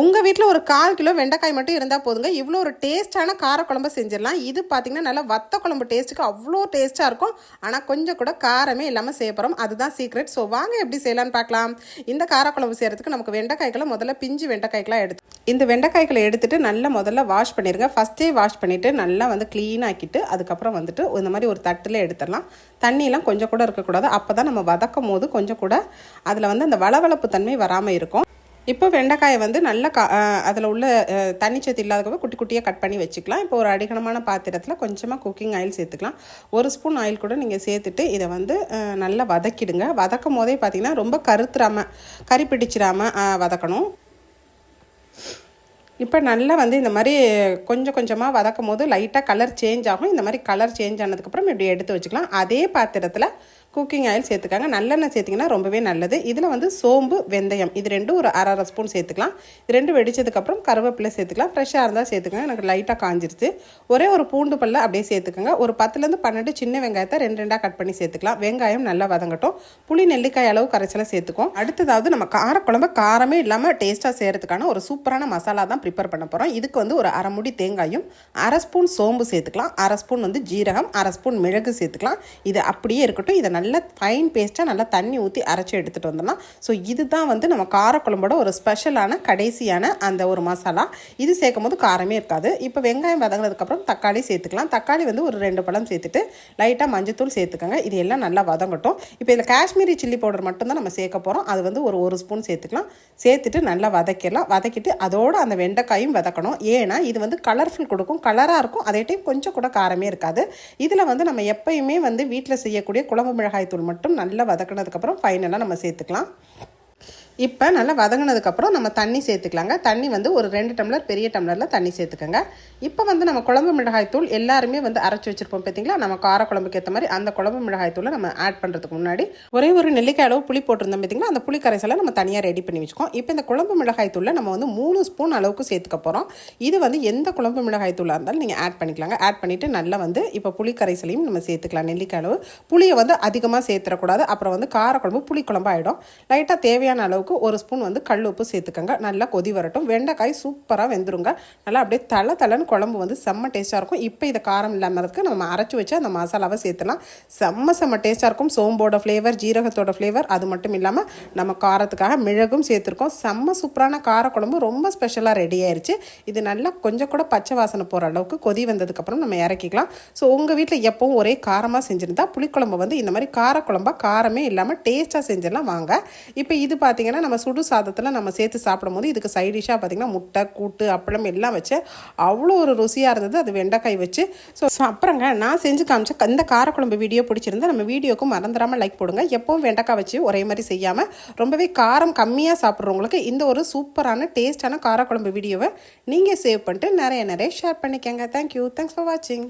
உங்கள் வீட்டில் ஒரு கால் கிலோ வெண்டைக்காய் மட்டும் இருந்தால் போதுங்க. இவ்வளோ ஒரு டேஸ்ட்டான காரக்குழம்பு செஞ்சிடலாம். இது பார்த்தீங்கன்னா நல்லா வத்த குழம்பு டேஸ்ட்டுக்கு அவ்வளோ டேஸ்ட்டாக இருக்கும். ஆனால் கொஞ்சம் கூட காரமே இல்லாமல் செய்ய அதுதான் சீக்ரெட் ஸோ வாங்க எப்படி செய்யலாம்னு பார்க்கலாம் இந்த காரக்குழம்பு செய்கிறதுக்கு நமக்கு வெண்டைக்காய்களை முதல்ல பிஞ்சு வெண்டைக்காய்களாக எடுத்து இந்த வெண்டைக்காய்களை எடுத்துகிட்டு நல்லா முதல்ல வாஷ் பண்ணிடுங்க. ஃபஸ்ட்டே வாஷ் பண்ணிவிட்டு நல்லா வந்து க்ளீன் ஆக்கிட்டு அதுக்கப்புறம் வந்துட்டு இந்த மாதிரி ஒரு தட்டில் எடுத்துடலாம். தண்ணியெலாம் கொஞ்சம் கூட இருக்கக்கூடாது. அப்போ தான் நம்ம வதக்கும் போது கொஞ்சம் கூட அதில் வந்து அந்த வளவளப்பு தன்மை வராமல் இருக்கும். இப்போ வெண்டைக்காயை வந்து நல்லா கா அதில் உள்ள அஹ், தண்ணிச்சத்து இல்லாதப்போ குட்டி குட்டியாக கட் பண்ணி வச்சுக்கலாம். இப்போ ஒரு அடிகனமான பாத்திரத்தில் கொஞ்சமாக குக்கிங் ஆயில் சேர்த்துக்கலாம். ஒரு ஸ்பூன் ஆயில் கூட நீங்கள் சேர்த்துட்டு இதை வந்து நல்லா வதக்கிடுங்க. வதக்கும் போதே பார்த்தீங்கன்னா ரொம்ப கருத்துறாமல் கறி பிடிச்சிடாமல் வதக்கணும். இப்போ நல்லா வந்து இந்த மாதிரி கொஞ்சம் கொஞ்சமாக வதக்கும் போது லைட்டாக கலர் சேஞ்ச் ஆகும். இந்த மாதிரி கலர் சேஞ்ச் ஆனதுக்கப்புறம் இப்படி எடுத்து வச்சுக்கலாம். அதே பாத்திரத்தில் குக்கிங் ஆயில் சேர்த்துக்காங்க. நல்லெண்ணெய் சேர்த்திங்கன்னா ரொம்பவே நல்லது. இதில் வந்து சோம்பு வெந்தயம் இது ரெண்டும் ஒரு அரை அரை ஸ்பூன் சேர்த்துக்கலாம். இது ரெண்டு வெடிச்சதுக்கப்புறம் கருவேப்பிலை சேர்த்துக்கலாம். ஃப்ரெஷ்ஷாக இருந்தால் சேர்த்துக்கங்க. எனக்கு லைட்டாக காஞ்சிருச்சு. ஒரே ஒரு பூண்டு பல்ல அப்படியே சேர்த்துக்கோங்க. ஒரு பத்துலேருந்து பன்னெண்டு சின்ன வெங்காயத்தை ரெண்டு ரெண்டாக கட் பண்ணி சேர்த்துக்கலாம். வெங்காயம் நல்லா வதங்கட்டும். புளி நெல்லிக்காய் அளவு கரைச்சலை சேர்த்துக்கும் அடுத்ததாவது நம்ம காரக்குழம்பு காரமே இல்லாமல் டேஸ்ட்டாக செய்கிறதுக்கான ஒரு சூப்பரான மசாலா தான் ப்ரிப்பேர் பண்ண போகிறோம் இதுக்கு வந்து ஒரு அரை முடி தேங்காயும் அரை ஸ்பூன் சோம்பு சேர்த்துக்கலாம். அரை ஸ்பூன் வந்து ஜீரகம் அரை ஸ்பூன் மிளகு சேர்த்துக்கலாம். இது அப்படியே இருக்கட்டும். இதை நல்லா ஃபைன் பேஸ்ட்டாக நல்லா தண்ணி ஊற்றி அரைச்சி எடுத்துகிட்டு வந்துடலாம். ஸோ இதுதான் வந்து நம்ம காரக்குழம்போட ஒரு ஸ்பெஷலான கடைசியான அந்த ஒரு மசாலா. இது சேர்க்கும் போது காரமே இருக்காது. இப்போ வெங்காயம் வதங்கினதுக்கப்புறம் தக்காளி சேர்த்துக்கலாம். தக்காளி வந்து ஒரு ரெண்டு பழம் சேர்த்துட்டு லைட்டாக மஞ்சத்தூள் சேர்த்துக்கோங்க. இது எல்லாம் நல்லா வதங்கட்டும். இப்போ இதில் காஷ்மீரி சில்லி பவுடர் மட்டும்தான் நம்ம சேர்க்க போகிறோம் அது வந்து ஒரு ஒரு ஸ்பூன் சேர்த்துக்கலாம். சேர்த்துட்டு நல்லா வதக்கிடலாம். வதக்கிட்டு அதோடு அந்த வெண்டைக்காயும் வதக்கணும். ஏன்னா இது வந்து கலர்ஃபுல் கொடுக்கும். கலராக இருக்கும். அதே டைம் கொஞ்சம் கூட காரமே இருக்காது. இதில் வந்து நம்ம எப்பயுமே வந்து வீட்டில் செய்யக்கூடிய குழம்பு மிளகாய் தூள் மட்டும் நல்லா வதக்கினதுக்கப்புறம் ஃபைனலாக நம்ம சேர்த்துக்கலாம். இப்போ நல்லா வதங்கினதுக்கப்புறம் நம்ம தண்ணி சேர்த்துக்கலாங்க. தண்ணி வந்து ஒரு ரெண்டு டம்ளர் பெரிய டம்ளரில் தண்ணி சேர்த்துக்கோங்க. இப்போ வந்து நம்ம குழம்பு மிளகாய் தூள் எல்லாருமே வந்து அரைச்சி வச்சுருப்போம் பார்த்தீங்களா நம்ம கார குழம்புக்கு ஏற்ற மாதிரி அந்த குழம்பு மிளகாய் தூளை நம்ம ஆட் பண்ணுறதுக்கு முன்னாடி ஒரே ஒரு நெல்லிக்காய் அளவு புளி போட்டிருந்தோம் பார்த்தீங்களா அந்த புளி கரைசலை நம்ம தனியாக ரெடி பண்ணி வச்சுக்கோம் இப்போ இந்த குழம்பு மிளகாய்த்தூளை நம்ம வந்து மூணு ஸ்பூன் அளவுக்கு சேர்த்துக்க போகிறோம் இது வந்து எந்த குழம்பு மிளகாய் தூளாக இருந்தாலும் நீங்கள் ஆட் பண்ணிக்கலாங்க. ஆட் பண்ணிவிட்டு நல்லா வந்து இப்போ புளி கரைசலையும் நம்ம சேர்த்துக்கலாம். நெல்லிக்காய் அளவு புளியை வந்து அதிகமாக சேர்த்துடக்கூடாது அப்புறம் வந்து காரக்குழம்பு புளி குழம்பு ஆகிடும் லைட்டாக தேவையான அளவுக்கு ஒரு ஸ்பூன் வந்து கல் உப்பு சேர்த்துக்கோங்க. நல்லா கொதி வரட்டும். வெண்டைக்காய் சூப்பராக வெந்துருங்க. நல்லா அப்படியே தலை தலைன்னு குழம்பு வந்து செம்ம டேஸ்ட்டாக இருக்கும். இப்போ இதை காரம் இல்லாமல் இருக்கு நம்ம அரைச்சி வச்சு அந்த மசாலாவை சேர்த்துலாம். செம்ம செம்ம டேஸ்ட்டாக இருக்கும். சோம்போட ஃப்ளேவர் ஜீரகத்தோட ஃப்ளேவர் அது மட்டும் இல்லாமல் நம்ம காரத்துக்காக மிளகும் சேர்த்துருக்கோம். செம்ம சூப்பரான காரக்குழம்பு ரொம்ப ஸ்பெஷலாக ரெடி ஆயிடுச்சு இது நல்லா கொஞ்சம் கூட பச்சை வாசனை போகிற அளவுக்கு கொதி வந்ததுக்கப்புறம் நம்ம இறக்கிக்கலாம். ஸோ உங்கள் வீட்டில் எப்பவும் ஒரே காரமாக செஞ்சுருந்தா புளிக்குழம்பு வந்து இந்த மாதிரி காரக்குழம்பா காரமே இல்லாமல் டேஸ்ட்டாக செஞ்சிடலாம். வாங்க. இப்போ இது பார்த்தீங்கன்னா நம்ம சுடு சாதத்தில் நம்ம சேர்த்து சாப்பிடும்போது இதுக்கு சைட் டிஷ்ஷாக பார்த்திங்கன்னா முட்டை கூட்டு அப்பளம் எல்லாம் வச்சு அவ்வளோ ஒரு ருசியாக இருந்தது. அது வெண்டைக்காய் வச்சு. ஸோ அப்புறங்க நான் செஞ்சு காமிச்ச இந்த காரக்குழம்பு வீடியோ பிடிச்சிருந்தா நம்ம வீடியோக்கும் மறந்துடாமல் லைக் போடுங்க. எப்பவும் வெண்டைக்காய் வச்சு ஒரே மாதிரி செய்யாமல் ரொம்பவே காரம் கம்மியாக சாப்பிட்றவங்களுக்கு இந்த ஒரு சூப்பரான டேஸ்டான காரக்குழம்பு வீடியோவை நீங்கள் சேவ் பண்ணிட்டு நிறைய நிறைய ஷேர் பண்ணிக்கோங்க. தேங்க்யூ தேங்க்ஸ் ஃபார் வாட்சிங்